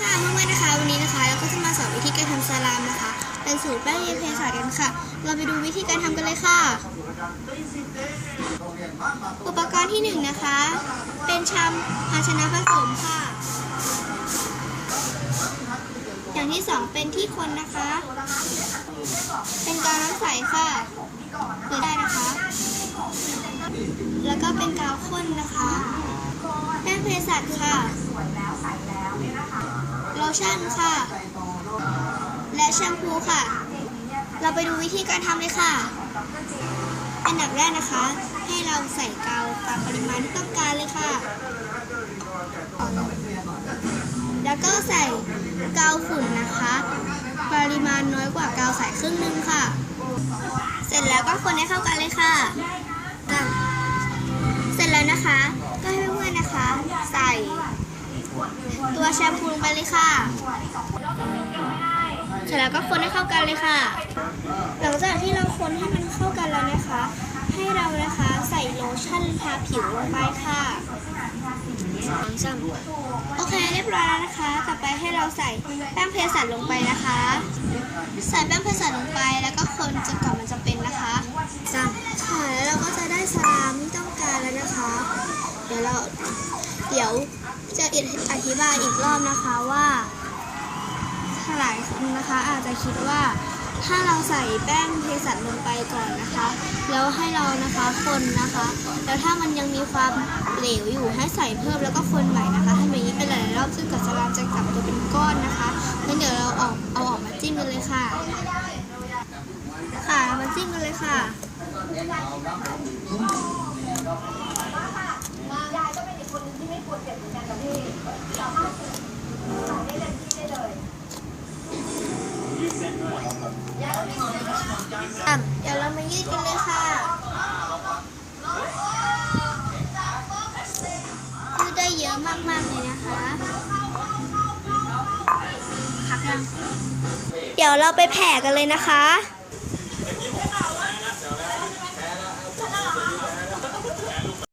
ค่ะเพื่อนๆนะคะ วันนี้นะคะเราก็จะมาสอนวิธีการทำสลามนะคะ เป็นสูตรแป้งเยเพศาสตร์กันค่ะ เราไปดูวิธีการทำกันเลยค่ะ อุปกรณ์ที่หนึ่งนะคะ เป็นชามภาชนะผสมค่ะ อย่างที่สองเป็นที่คนนะคะ เป็นกาวน้ำใสค่ะเปิดได้นะคะ แล้วก็เป็นกาวข้นนะคะแป้งเภสัชค่ะโล ชั่นค่ะ และแชมพูค่ะ เราไปดูวิธีการทำเลยค่ะ อันดับแรกนะคะ ให้เราใส่กาวตามปริมาณที่ต้องการเลยค่ะ แล้วก็ใส่กาวขุ่นนะคะ ปริมาณน้อยกว่ากาวใส่ครึ่งนึงค่ะ เสร็จแล้วก็คนให้เข้ากันเลยค่ะ ตัวแชมพูลงไปเลยค่ะเสร็จแล้วก็คนให้เข้ากันเลยค่ะ หลังจากที่เราคนให้มันเข้ากันแล้วนะคะ ให้เรานะคะใส่โลชั่นทาผิวลงไปค่ะสองสามโอเคเรียบร้อยแล้วนะคะ ต่อไปให้เราใส่แป้งเพสัชลงไปนะคะ ใส่แป้งเพสัชลงไปแล้วก็คนจนกว่ามันจะเป็นนะคะจ้ะค่ะแล้วเราก็จะได้สลามที่ต้องการแล้วนะคะ เดี๋ยวเรา เดี๋ยวจะอธิบายอีกรอบนะคะว่าหลายคนนะคะอาจจะคิดว่าถ้าเราใส่แป้งเภสัชลงไปก่อนนะคะ แล้วให้เรานะคะคนนะคะ แล้วถ้ามันยังมีความเหลวอยู่ให้ใส่เพิ่มแล้วก็คนใหม่นะคะทำอย่างนี้เป็นหลายๆรอบซึ่งกัสลามจะกลับตัวเป็นก้อนนะคะงั้นเดี๋ยวเราออกเอาออกมาจิ้มกันเลยค่ะ ค่ะมาจิ้มกันเลยค่ะ เดี๋ยวเรามายืดกันเลยค่ะยืดได้เยอะมากๆเลยนะคะพักยังเดี๋ยวเราไปแผ่กันเลยนะคะ